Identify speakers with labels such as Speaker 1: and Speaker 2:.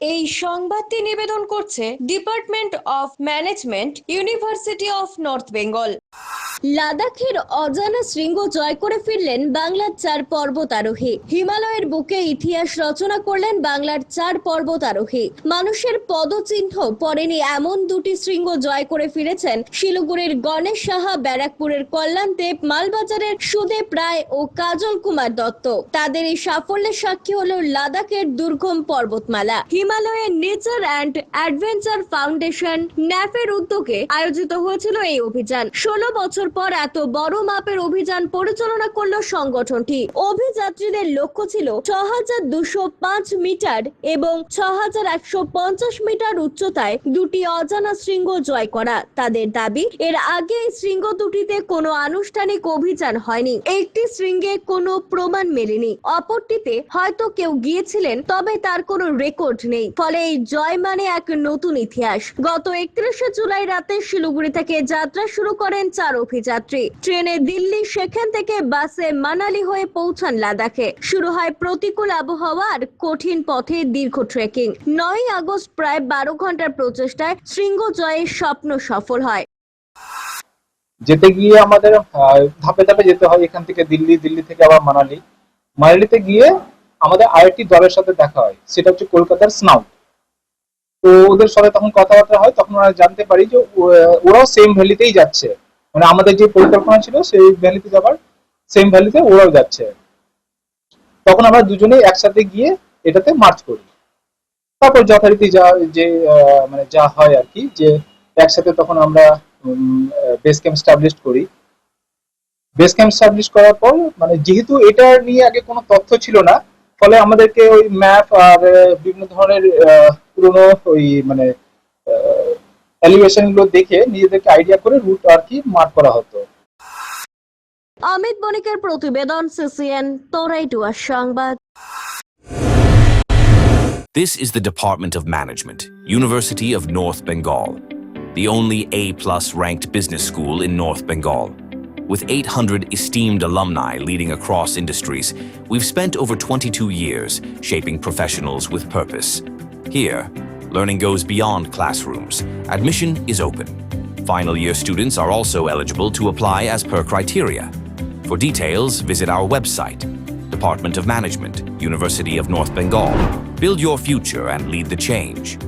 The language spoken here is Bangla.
Speaker 1: এই সংবাদটি নিবেদন করছে department of management university of North Bengal. লাদাখের অজানা শৃঙ্গ জয় করে ফিরলেন বাংলার চার পর্বতারোহী। হিমালয়ের বুকে ইতিহাস রচনা করলেন বাংলার চার পর্বতারোহী। মানুষের পদচিহ্ন পড়েনি এমন দুটি শৃঙ্গ জয় করে ফিরেছেন শিলিগুড়ির গণেশ সাহা, ব্যারাকপুরের কল্যাণ দেব মালবাজারের সুদেব রায় ও কাজল কুমার দত্ত। তাদের এই সাফল্যের সাক্ষী হল লাদাখের দুর্গম পর্বতমালা। হিমালয়ের নেচার অ্যান্ড অ্যাডভেঞ্চার ফাউন্ডেশন ন্যাফের উদ্যোগে আয়োজিত হয়েছিল এই অভিযান। ষোলো বছর পর এত বড় মাপের অভিযান পরিচালনা করল সংগঠনটি। অভিযাত্রীদের লক্ষ্য ছিল ছ মিটার এবং ছ মিটার উচ্চতায় দুটি অজানা শৃঙ্গ জয় করা। তাদের দাবি, এর আগে এই শৃঙ্গ দুটিতে কোনো আনুষ্ঠানিক অভিযান হয়নি। একটি শৃঙ্গে কোনো প্রমাণ মেলেনি। অপরটিতে হয়তো কেউ গিয়েছিলেন, তবে তার কোনো রেকর্ড নেই। ফলে এই জয় মানে এক নতুন ইতিহাস। গত একত্রিশে জুলাই রাতে শিলিগুড়ি থেকে যাত্রা শুরু করেন চার অভিযাত্রী ট্রেনে দিল্লি সেখান থেকে বাসে মানালি হয়ে পৌঁছান লাদাখে। শুরু হয় প্রতিকূল আবহাওয়া আর কঠিন পথে দীর্ঘ ট্রেকিং নয় আগস্ট প্রায় বারো ঘণ্টার প্রচেষ্টায় শৃঙ্গ জয়ের স্বপ্ন সফল হয়।
Speaker 2: যেতে গিয়ে আমাদের ধাপে ধাপে যেতে হয় এখান থেকে দিল্লি দিল্লি থেকে আবার মানালি। মানালিতে গিয়ে আমাদের আরেকটি দলের সাথে দেখা হয়, সেটা হচ্ছে কলকাতার স্নাউট। তো ওদের সাথে তখন কথাবার্তা হয়, তখন ওরা জানতে পারি যে ওরাও সেম ভ্যালিতেই যাচ্ছে। মানে আমাদের যে পরিকল্পনা ছিল, সেই ভ্যালিতে যাবার সেম ভ্যালিতে ওরাও যাচ্ছে। তখন আমরা দুজনেই একসাথে গিয়ে এটাতে মার্চ করি। তারপর যথারীতি যা, যে মানে যা হয় আর কি, যে একসাথে তখন আমরা বেস ক্যাম্প স্টাবলিশ করি। বেস ক্যাম্প স্টাবলিশ করার পর মানে যেহেতু এটা নিয়ে আগে কোনো তথ্য ছিল না, ফলে আমাদেরকে ওই ম্যাপ আর বিভিন্ন ধরনের পুরনো ওই মানে এলিভেশন গুলো দেখে নিজেদেরকে আইডিয়া করে রুট আর কি মার্ক করা হতো
Speaker 1: অমিত বণিকের প্রতিবেদন সিসিএন তোরাইটুয়ার সংবাদ
Speaker 3: This is the Department of Management, University of North Bengal, the only A plus ranked business school in North Bengal. With 800 esteemed alumni leading across industries, we've spent over 22 years shaping professionals with purpose. Here, learning goes beyond classrooms. Admission is open. Final year students are also eligible to apply as per criteria. For details, visit our website, Department of Management, University of North Bengal. Build your future and lead the change.